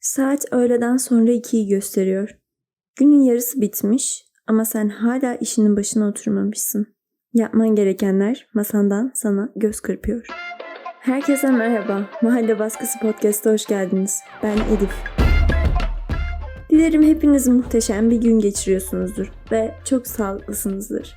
Saat öğleden sonra ikiyi gösteriyor. Günün yarısı bitmiş ama sen hala işinin başına oturmamışsın. Yapman gerekenler masandan sana göz kırpıyor. Herkese merhaba. Mahalle Baskısı Podcast'a hoş geldiniz. Ben Elif. Dilerim hepiniz muhteşem bir gün geçiriyorsunuzdur ve çok sağlıklısınızdır.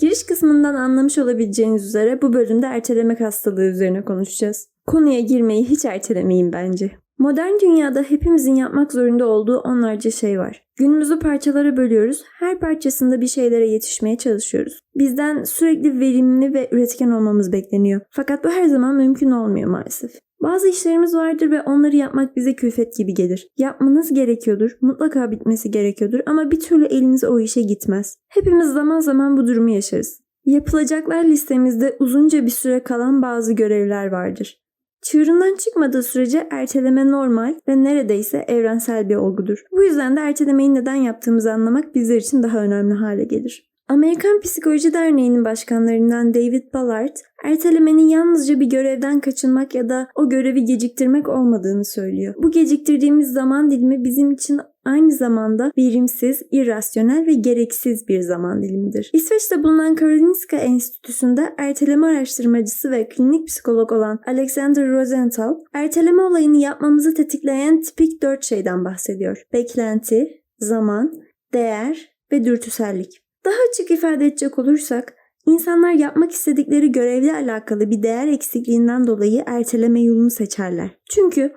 Giriş kısmından anlamış olabileceğiniz üzere bu bölümde ertelemek hastalığı üzerine konuşacağız. Konuya girmeyi hiç ertelemeyin bence. Modern dünyada hepimizin yapmak zorunda olduğu onlarca şey var. Günümüzü parçalara bölüyoruz, her parçasında bir şeylere yetişmeye çalışıyoruz. Bizden sürekli verimli ve üretken olmamız bekleniyor. Fakat bu her zaman mümkün olmuyor maalesef. Bazı işlerimiz vardır ve onları yapmak bize külfet gibi gelir. Yapmanız gerekiyordur, mutlaka bitmesi gerekiyordur ama bir türlü eliniz o işe gitmez. Hepimiz zaman zaman bu durumu yaşarız. Yapılacaklar listemizde uzunca bir süre kalan bazı görevler vardır. Çığırından çıkmadığı sürece erteleme normal ve neredeyse evrensel bir olgudur. Bu yüzden de ertelemeyi neden yaptığımızı anlamak bizler için daha önemli hale gelir. Amerikan Psikoloji Derneği'nin başkanlarından David Ballard, ertelemenin yalnızca bir görevden kaçınmak ya da o görevi geciktirmek olmadığını söylüyor. Bu geciktirdiğimiz zaman dilimi bizim için aynı zamanda verimsiz, irrasyonel ve gereksiz bir zaman dilimidir. İsveç'te bulunan Karolinska Enstitüsü'nde erteleme araştırmacısı ve klinik psikolog olan Alexander Rosenthal, erteleme olayını yapmamızı tetikleyen tipik dört şeyden bahsediyor. Beklenti, zaman, değer ve dürtüsellik. Daha açık ifade edecek olursak, insanlar yapmak istedikleri görevle alakalı bir değer eksikliğinden dolayı erteleme yolunu seçerler. Çünkü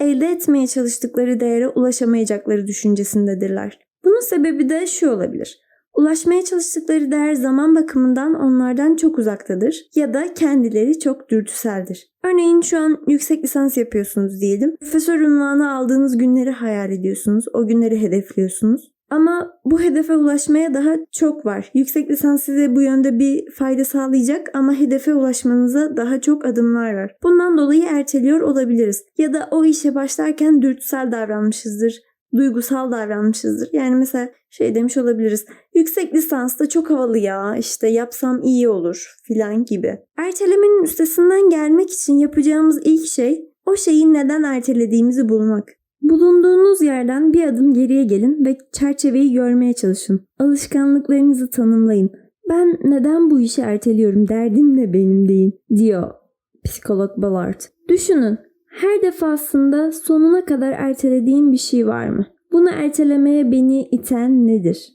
elde etmeye çalıştıkları değere ulaşamayacakları düşüncesindedirler. Bunun sebebi de şu olabilir. Ulaşmaya çalıştıkları değer zaman bakımından onlardan çok uzaktadır ya da kendileri çok dürtüseldir. Örneğin şu an yüksek lisans yapıyorsunuz diyelim. Profesör unvanı aldığınız günleri hayal ediyorsunuz. O günleri hedefliyorsunuz. Ama bu hedefe ulaşmaya daha çok var. Yüksek lisans size bu yönde bir fayda sağlayacak ama hedefe ulaşmanıza daha çok adımlar var. Bundan dolayı erteliyor olabiliriz. Ya da o işe başlarken dürtüsel davranmışızdır duygusal davranmışızdır. Yani mesela şey demiş olabiliriz. Yüksek lisansta çok havalı ya işte yapsam iyi olur filan gibi. Ertelemenin üstesinden gelmek için yapacağımız ilk şey o şeyi neden ertelediğimizi bulmak. Bulunduğunuz yerden bir adım geriye gelin ve çerçeveyi görmeye çalışın. Alışkanlıklarınızı tanımlayın. Ben neden bu işi erteliyorum derdim ne benim deyin diyor psikolog Ballard. Düşünün her defasında sonuna kadar ertelediğim bir şey var mı? Bunu ertelemeye beni iten nedir?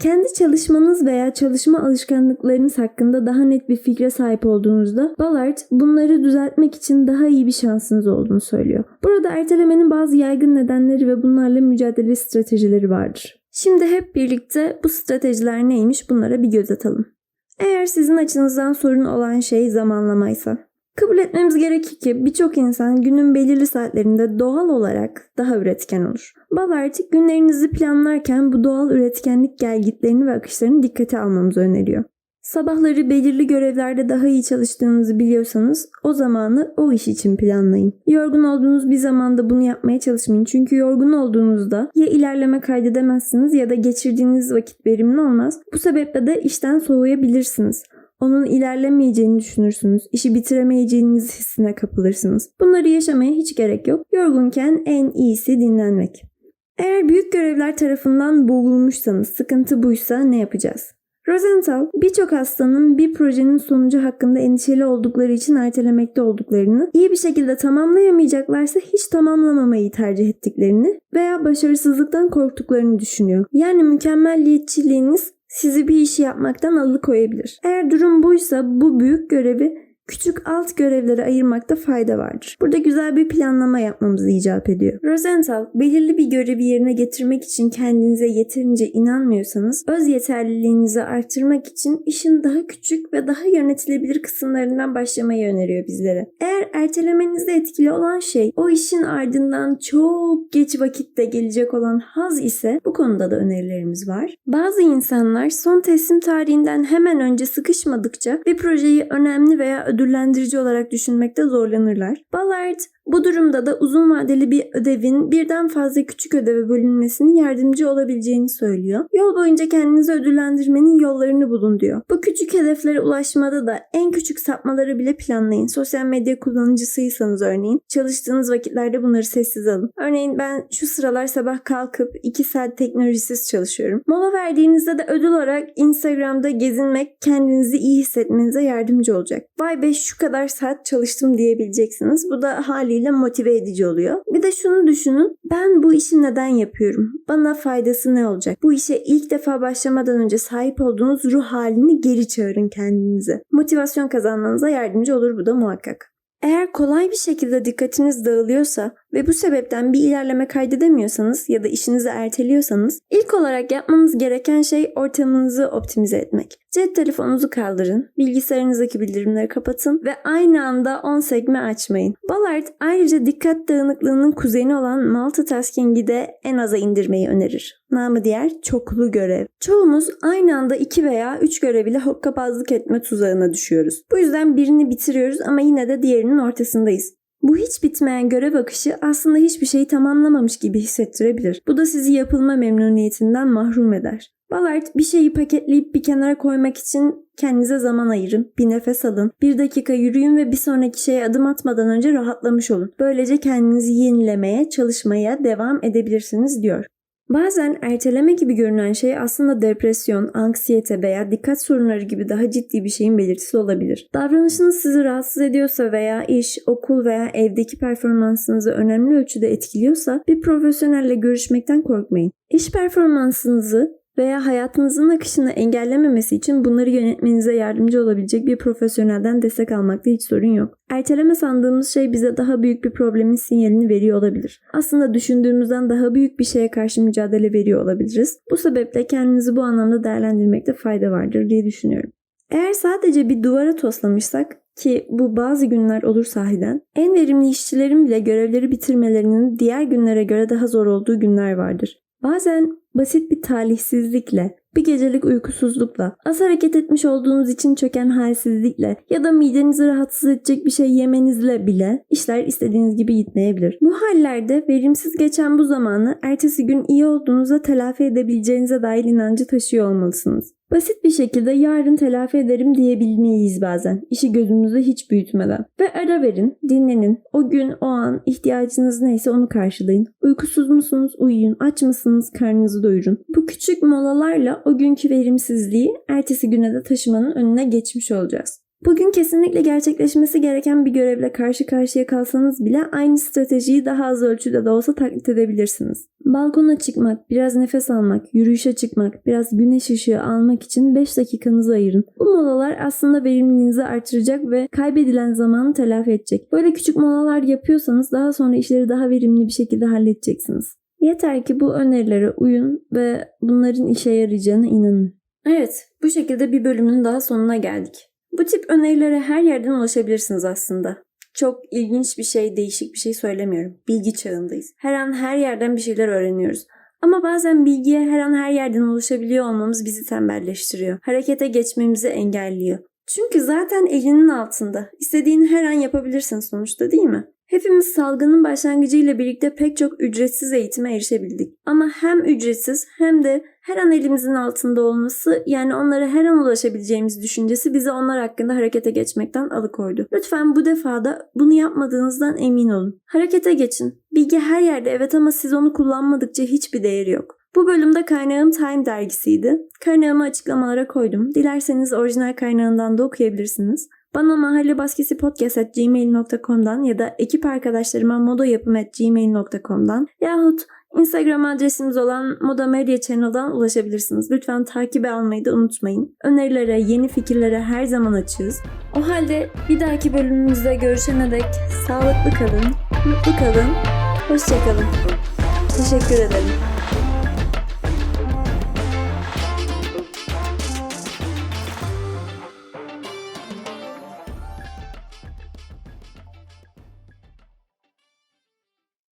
Kendi çalışmanız veya çalışma alışkanlıklarınız hakkında daha net bir fikre sahip olduğunuzda Ballard bunları düzeltmek için daha iyi bir şansınız olduğunu söylüyor. Burada ertelemenin bazı yaygın nedenleri ve bunlarla mücadele stratejileri vardır. Şimdi hep birlikte bu stratejiler neymiş bunlara bir göz atalım. Eğer sizin açınızdan sorun olan şey zamanlamaysa, Kabul etmemiz gerekir ki birçok insan günün belirli saatlerinde doğal olarak daha üretken olur. Ballard günlerinizi planlarken bu doğal üretkenlik gelgitlerini ve akışlarını dikkate almamızı öneriyor. Sabahları belirli görevlerde daha iyi çalıştığınızı biliyorsanız o zamanı o iş için planlayın. Yorgun olduğunuz bir zamanda bunu yapmaya çalışmayın. Çünkü yorgun olduğunuzda ya ilerleme kaydedemezsiniz ya da geçirdiğiniz vakit verimli olmaz. Bu sebeple de işten soğuyabilirsiniz onun ilerlemeyeceğini düşünürsünüz. İşi bitiremeyeceğiniz hissine kapılırsınız. Bunları yaşamaya hiç gerek yok. Yorgunken en iyisi dinlenmek. Eğer büyük görevler tarafından boğulmuşsanız, sıkıntı buysa ne yapacağız? Rosenthal, birçok hastanın bir projenin sonucu hakkında endişeli oldukları için ertelemekte olduklarını, iyi bir şekilde tamamlayamayacaklarsa hiç tamamlamamayı tercih ettiklerini veya başarısızlıktan korktuklarını düşünüyor. Yani mükemmelliyetçiliğiniz sizi bir işi yapmaktan alıkoyabilir. Eğer durum buysa bu büyük görevi küçük alt görevlere ayırmakta fayda vardır. Burada güzel bir planlama yapmamızı icap ediyor. Rosenthal, belirli bir görevi yerine getirmek için kendinize yeterince inanmıyorsanız, öz yeterliliğinizi arttırmak için işin daha küçük ve daha yönetilebilir kısımlarından başlamayı öneriyor bizlere. Eğer ertelemenizde etkili olan şey o işin ardından çok geç vakitte gelecek olan haz ise bu konuda da önerilerimiz var. Bazı insanlar son teslim tarihinden hemen önce sıkışmadıkça bir projeyi önemli veya ödüllendirici olarak düşünmekte zorlanırlar. Ballard Bu durumda da uzun vadeli bir ödevin birden fazla küçük ödeve bölünmesinin yardımcı olabileceğini söylüyor. Yol boyunca kendinizi ödüllendirmenin yollarını bulun diyor. Bu küçük hedeflere ulaşmada da en küçük sapmaları bile planlayın. Sosyal medya kullanıcısıysanız örneğin çalıştığınız vakitlerde bunları sessiz alın. Örneğin ben şu sıralar sabah kalkıp 2 saat teknolojisiz çalışıyorum. Mola verdiğinizde de ödül olarak Instagram'da gezinmek kendinizi iyi hissetmenize yardımcı olacak. Vay be şu kadar saat çalıştım diyebileceksiniz. Bu da haliyle motive edici oluyor. Bir de şunu düşünün. Ben bu işi neden yapıyorum? Bana faydası ne olacak? Bu işe ilk defa başlamadan önce sahip olduğunuz ruh halini geri çağırın kendinize. Motivasyon kazanmanıza yardımcı olur bu da muhakkak. Eğer kolay bir şekilde dikkatiniz dağılıyorsa ve bu sebepten bir ilerleme kaydedemiyorsanız ya da işinizi erteliyorsanız ilk olarak yapmanız gereken şey ortamınızı optimize etmek. Cep telefonunuzu kaldırın, bilgisayarınızdaki bildirimleri kapatın ve aynı anda 10 sekme açmayın. Ballard ayrıca dikkat dağınıklığının kuzeni olan multitasking'i de en aza indirmeyi önerir. Namı diğer çoklu görev. Çoğumuz aynı anda 2 veya 3 görev ile hokkabazlık etme tuzağına düşüyoruz. Bu yüzden birini bitiriyoruz ama yine de diğerinin ortasındayız. Bu hiç bitmeyen görev akışı aslında hiçbir şeyi tamamlamamış gibi hissettirebilir. Bu da sizi yapılma memnuniyetinden mahrum eder. Ballard bir şeyi paketleyip bir kenara koymak için kendinize zaman ayırın, bir nefes alın, bir dakika yürüyün ve bir sonraki şeye adım atmadan önce rahatlamış olun. Böylece kendinizi yenilemeye, çalışmaya devam edebilirsiniz diyor. Bazen erteleme gibi görünen şey aslında depresyon, anksiyete veya dikkat sorunları gibi daha ciddi bir şeyin belirtisi olabilir. Davranışınız sizi rahatsız ediyorsa veya iş, okul veya evdeki performansınızı önemli ölçüde etkiliyorsa bir profesyonelle görüşmekten korkmayın. İş performansınızı veya hayatınızın akışını engellememesi için bunları yönetmenize yardımcı olabilecek bir profesyonelden destek almakta hiç sorun yok. Erteleme sandığımız şey bize daha büyük bir problemin sinyalini veriyor olabilir. Aslında düşündüğümüzden daha büyük bir şeye karşı mücadele veriyor olabiliriz. Bu sebeple kendinizi bu anlamda değerlendirmekte fayda vardır diye düşünüyorum. Eğer sadece bir duvara toslamışsak ki bu bazı günler olur sahiden, en verimli işçilerin bile görevleri bitirmelerinin diğer günlere göre daha zor olduğu günler vardır. Bazen basit bir talihsizlikle, bir gecelik uykusuzlukla, az hareket etmiş olduğunuz için çöken halsizlikle ya da midenizi rahatsız edecek bir şey yemenizle bile işler istediğiniz gibi gitmeyebilir. Bu hallerde verimsiz geçen bu zamanı ertesi gün iyi olduğunuza telafi edebileceğinize dair inancı taşıyor olmalısınız. Basit bir şekilde yarın telafi ederim diyebilmeyiz bazen. İşi gözümüzde hiç büyütmeden. Ve ara verin, dinlenin. O gün, o an ihtiyacınız neyse onu karşılayın. Uykusuz musunuz? Uyuyun. Aç mısınız? Karnınızı doyurun. Bu küçük molalarla o günkü verimsizliği ertesi güne de taşımanın önüne geçmiş olacağız. Bugün kesinlikle gerçekleşmesi gereken bir görevle karşı karşıya kalsanız bile aynı stratejiyi daha az ölçüde de olsa taklit edebilirsiniz. Balkona çıkmak, biraz nefes almak, yürüyüşe çıkmak, biraz güneş ışığı almak için 5 dakikanızı ayırın. Bu molalar aslında verimliliğinizi artıracak ve kaybedilen zamanı telafi edecek. Böyle küçük molalar yapıyorsanız daha sonra işleri daha verimli bir şekilde halledeceksiniz. Yeter ki bu önerilere uyun ve bunların işe yarayacağına inanın. Evet, bu şekilde bir bölümün daha sonuna geldik. Bu tip önerilere her yerden ulaşabilirsiniz aslında. Çok ilginç bir şey, değişik bir şey söylemiyorum. Bilgi çağındayız. Her an her yerden bir şeyler öğreniyoruz. Ama bazen bilgiye her an her yerden ulaşabiliyor olmamız bizi tembelleştiriyor. Harekete geçmemizi engelliyor. Çünkü zaten elinin altında. İstediğini her an yapabilirsin sonuçta değil mi? Hepimiz salgının başlangıcıyla birlikte pek çok ücretsiz eğitime erişebildik. Ama hem ücretsiz hem de her an elimizin altında olması yani onlara her an ulaşabileceğimiz düşüncesi bizi onlar hakkında harekete geçmekten alıkoydu. Lütfen bu defada bunu yapmadığınızdan emin olun. Harekete geçin. Bilgi her yerde evet ama siz onu kullanmadıkça hiçbir değeri yok. Bu bölümde kaynağım Time dergisiydi. Kaynağımı açıklamalara koydum. Dilerseniz orijinal kaynağından da okuyabilirsiniz. Bana mahallebasketipodcast.gmail.com'dan ya da ekip arkadaşlarıma modayapım.gmail.com'dan yahut Instagram adresimiz olan Moda Media Channel'dan ulaşabilirsiniz. Lütfen takibe almayı da unutmayın. Önerilere, yeni fikirlere her zaman açığız. O halde bir dahaki bölümümüzde görüşene dek sağlıklı kalın, mutlu kalın, hoşçakalın. Teşekkür ederim.